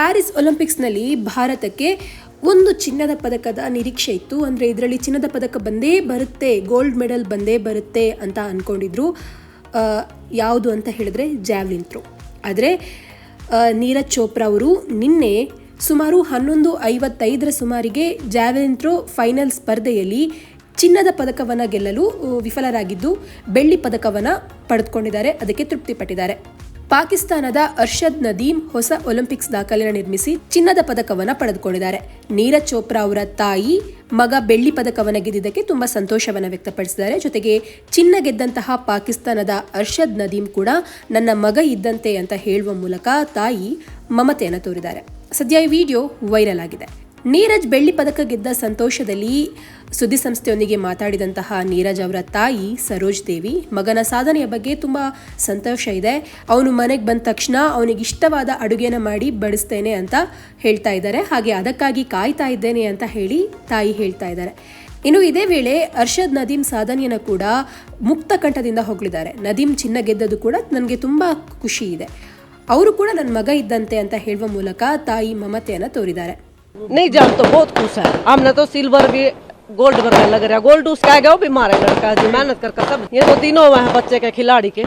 Paris ಒಲಿಂಪಿಕ್ಸ್ನಲ್ಲಿ ಭಾರತಕ್ಕೆ ಒಂದು ಚಿನ್ನದ ಪದಕದ ನಿರೀಕ್ಷೆ ಇತ್ತು. ಅಂದರೆ ಇದರಲ್ಲಿ ಚಿನ್ನದ ಪದಕ ಬಂದೇ ಬರುತ್ತೆ, ಗೋಲ್ಡ್ ಮೆಡಲ್ ಬಂದೇ ಬರುತ್ತೆ ಅಂತ ಅಂದ್ಕೊಂಡಿದ್ರು ಯಾವುದು ಅಂತ ಹೇಳಿದ್ರೆ ಜಾವ್ಲಿನ್ ಥ್ರೋ. ಆದರೆ ನೀರಜ್ ಚೋಪ್ರಾ ಅವರು ನಿನ್ನೆ ಸುಮಾರು ಹನ್ನೊಂದು ಐವತ್ತೈದರ ಸುಮಾರಿಗೆ ಜಾವೆಲಿನ್ ಥ್ರೋ ಫೈನಲ್ ಸ್ಪರ್ಧೆಯಲ್ಲಿ ಚಿನ್ನದ ಪದಕವನ್ನು ಗೆಲ್ಲಲು, ವಿಫಲರಾಗಿದ್ದು ಬೆಳ್ಳಿ ಪದಕವನ್ನು ಪಡೆದುಕೊಂಡಿದ್ದಾರೆ. ಅದಕ್ಕೆ ತೃಪ್ತಿಪಟ್ಟಿದ್ದಾರೆ. ಪಾಕಿಸ್ತಾನದ ಅರ್ಷದ್ ನದೀಮ್ ಹೊಸ ಒಲಿಂಪಿಕ್ಸ್ ದಾಖಲೆಯನ್ನು ನಿರ್ಮಿಸಿ ಚಿನ್ನದ ಪದಕವನ್ನು ಪಡೆದುಕೊಂಡಿದ್ದಾರೆ. ನೀರಜ್ ಚೋಪ್ರಾ ಅವರ ತಾಯಿ, ಮಗ ಬೆಳ್ಳಿ ಪದಕವನ್ನು ಗೆದ್ದಿದ್ದಕ್ಕೆ ತುಂಬಾ ಸಂತೋಷವನ್ನು ವ್ಯಕ್ತಪಡಿಸಿದ್ದಾರೆ. ಜೊತೆಗೆ ಚಿನ್ನ ಗೆದ್ದಂತಹ ಪಾಕಿಸ್ತಾನದ ಅರ್ಷದ್ ನದೀಮ್ ಕೂಡ ನನ್ನ ಮಗ ಇದ್ದಂತೆ ಅಂತ ಹೇಳುವ ಮೂಲಕ ತಾಯಿ ಮಮತೆಯನ್ನು ತೋರಿದ್ದಾರೆ. ಸದ್ಯ ಈ ವಿಡಿಯೋ ವೈರಲ್ ಆಗಿದೆ. ನೀರಜ್ ಬೆಳ್ಳಿ ಪದಕ ಗೆದ್ದ ಸಂತೋಷದಲ್ಲಿ ಸುದ್ದಿ ಸಂಸ್ಥೆಯೊಂದಿಗೆ ಮಾತಾಡಿದಂತಹ ನೀರಜ್ ಅವರ ತಾಯಿ ಸರೋಜ್ ದೇವಿ, ಮಗನ ಸಾಧನೆಯ ಬಗ್ಗೆ ತುಂಬ ಸಂತೋಷ ಇದೆ. ಅವನು ಮನೆಗೆ ಬಂದ ತಕ್ಷಣ ಅವನಿಗೆ ಇಷ್ಟವಾದ ಅಡುಗೆನ ಮಾಡಿ ಬಡಿಸ್ತೇನೆ ಅಂತ ಹೇಳ್ತಾ ಇದ್ದಾರೆ. ಹಾಗೆ ಅದಕ್ಕಾಗಿ ಕಾಯ್ತಾ ಇದ್ದೇನೆ ಅಂತ ಹೇಳಿ ತಾಯಿ ಹೇಳ್ತಾ ಇದ್ದಾರೆ. ಇನ್ನು ಇದೇ ವೇಳೆ ಅರ್ಷದ್ ನದೀಮ್ ಸಾಧನೆಯನ್ನು ಕೂಡ ಮುಕ್ತ ಕಂಠದಿಂದ ಹೊಗಳಿದ್ದಾರೆ. ನದೀಮ್ ಚಿನ್ನ ಗೆದ್ದದ್ದು ಕೂಡ ನನಗೆ ತುಂಬ ಖುಷಿ ಇದೆ. ಅವರು ಕೂಡ ನನ್ನ ಮಗ ಇದ್ದಂತೆ ಅಂತ ಹೇಳುವ ಮೂಲಕ ತಾಯಿ ಮಮತೆಯನ್ನು ತೋರಿದ್ದಾರೆ. नहीं जान तो बहुत खुश है। हमने तो सिल्वर भी गोल्ड वर्ग लग रहा है। गोल्ड उसका गया वो भी मारे लड़का जी मेहनत कर सब। ये तो तीनों हुए हैं बच्चे के खिलाड़ी के।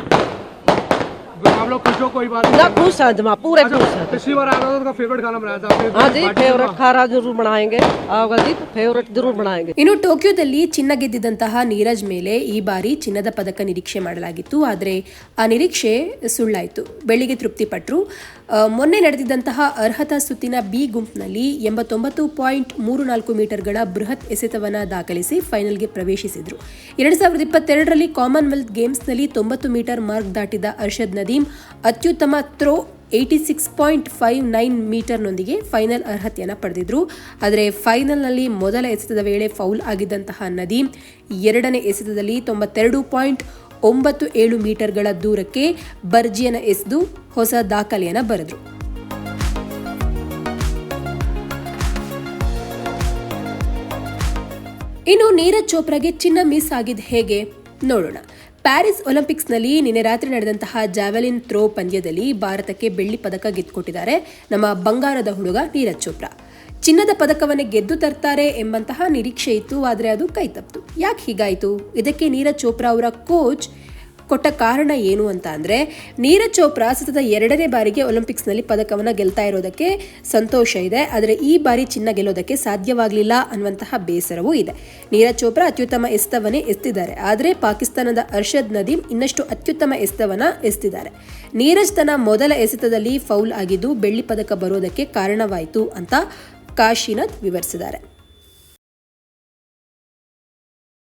आप लोग खुश हो कोई बात ना खुश है जमा पूरे खुश है पिछली बार आया था तो उसका फेवरेट खाना बनाया था आपने हाँ जी फेवरेट खाना जरूर बनाएंगे आपका जी फेवरेट जरूर बनाएंगे ಇನ್ನು ಟೋಕಿಯೋದಲ್ಲಿ ಚಿನ್ನ ಗೆದ್ದಿದ್ದಂತಹ ನೀರಜ್ ಮೇಲೆ ಈ ಬಾರಿ ಚಿನ್ನದ ಪದಕ ನಿರೀಕ್ಷೆ ಮಾಡಲಾಗಿತ್ತು ಆದರೆ ಆ ನಿರೀಕ್ಷೆ ಸುಳ್ಳಾಯಿತು ಬೆಳ್ಳಿಗೆ ತೃಪ್ತಿಪಟ್ಟರು ಆ, ಮೊನ್ನೆ ನಡೆದಿದ್ದಂತಹ ಅರ್ಹತಾ ಸುತ್ತಿನ ಬಿ ಗುಂಪಿನಲ್ಲಿ ಎಂಬತ್ತೊಂಬತ್ತು ಪಾಯಿಂಟ್ ಮೂರು ನಾಲ್ಕು ಮೀಟರ್ಗಳ ಬೃಹತ್ ಎಸೆತವನ್ನು ದಾಖಲಿಸಿ ಫೈನಲ್ಗೆ ಪ್ರವೇಶಿಸಿದ್ರು ಎರಡು ಸಾವಿರದ ಇಪ್ಪತ್ತೆರಡರಲ್ಲಿ ಕಾಮನ್ವೆಲ್ತ್ ಗೇಮ್ಸ್ನಲ್ಲಿ ತೊಂಬತ್ತು ಮೀಟರ್ ಮಾರ್ಕ್ ದಾಟಿದ ಅರ್ಷದ್ ನದೀಮ್ ಅತ್ಯುತ್ತಮ throw eighty six point five nine ಮೀಟರ್ನೊಂದಿಗೆ final ಅರ್ಹತೆಯನ್ನು ಪಡೆದಿದ್ರು. ಆದರೆ ಫೈನಲ್ನಲ್ಲಿ ಮೊದಲ ಎಸೆತದ ವೇಳೆ ಫೌಲ್ ಆಗಿದ್ದಂತಹ ನದೀಮ್ ಎರಡನೇ ಎಸೆತದಲ್ಲಿ ತೊಂಬತ್ತೆರಡು ಪಾಯಿಂಟ್ ಒಂಬತ್ತು ಏಳು ಮೀಟರ್ಗಳ ದೂರಕ್ಕೆ ಬರ್ಜಿಯನ್ನು ಎಸೆದು ಹೊಸ ದಾಖಲೆಯನ್ನು ಬರೆದ್ರು. ಇನ್ನು ನೀರಜ್ ಚೋಪ್ರಾಗೆ ಚಿನ್ನ ಮಿಸ್ ಆಗಿದ್ದು ಹೇಗೆ? ನೋಡೋಣ. ಪ್ಯಾರಿಸ್ ಒಲಿಂಪಿಕ್ಸ್ನಲ್ಲಿ ನಿನ್ನೆ ರಾತ್ರಿ ನಡೆದಂತಹ ಜಾವೆಲಿನ್ ಥ್ರೋ ಪಂದ್ಯದಲ್ಲಿ ಭಾರತಕ್ಕೆ ಬೆಳ್ಳಿ ಪದಕ ಗೆದ್ದುಕೊಟ್ಟಿದ್ದಾರೆ ನಮ್ಮ ಬಂಗಾರದ ಹುಡುಗ ನೀರಜ್ ಚೋಪ್ರಾ. ಚಿನ್ನದ ಪದಕವನ್ನೇ ಗೆದ್ದು ತರ್ತಾರೆ ಎಂಬಂತಹ ನಿರೀಕ್ಷೆ ಇತ್ತು, ಆದರೆ ಅದು ಕೈತಪ್ಪಿತು ಯಾಕೆ ಹೀಗಾಯಿತು? ಇದಕ್ಕೆ ನೀರಜ್ ಚೋಪ್ರಾ ಅವರ ಕೋಚ್ ಕೊಟ್ಟ ಕಾರಣ ಏನು ಅಂತ ಅಂದರೆ, ನೀರಜ್ ಚೋಪ್ರಾ ಸತತ ಎರಡನೇ ಬಾರಿಗೆ ಒಲಿಂಪಿಕ್ಸ್ನಲ್ಲಿ ಪದಕವನ್ನು ಗೆಲ್ತಾ ಇರೋದಕ್ಕೆ ಸಂತೋಷ ಇದೆ. ಆದರೆ ಈ ಬಾರಿ ಚಿನ್ನ ಗೆಲ್ಲೋದಕ್ಕೆ ಸಾಧ್ಯವಾಗಲಿಲ್ಲ ಅನ್ನುವಂತಹ ಬೇಸರವೂ ಇದೆ. ನೀರಜ್ ಚೋಪ್ರಾ ಅತ್ಯುತ್ತಮ ಎಸ್ತವನ್ನೇ ಎಸ್ತಿದ್ದಾರೆ ಆದರೆ ಪಾಕಿಸ್ತಾನದ ಅರ್ಷದ್ ನದೀಮ್ ಇನ್ನಷ್ಟು ಅತ್ಯುತ್ತಮ ಎಸ್ತವನ ಎಸ್ತಿದ್ದಾರೆ. ನೀರಜ್ ತನ್ನ ಮೊದಲ ಎಸೆತದಲ್ಲಿ ಫೌಲ್ ಆಗಿದ್ದು ಬೆಳ್ಳಿ ಪದಕ ಬರೋದಕ್ಕೆ ಕಾರಣವಾಯಿತು ಅಂತ ಕಾಶಿನಾಥ್ ವಿವರಿಸಿದ್ದಾರೆ.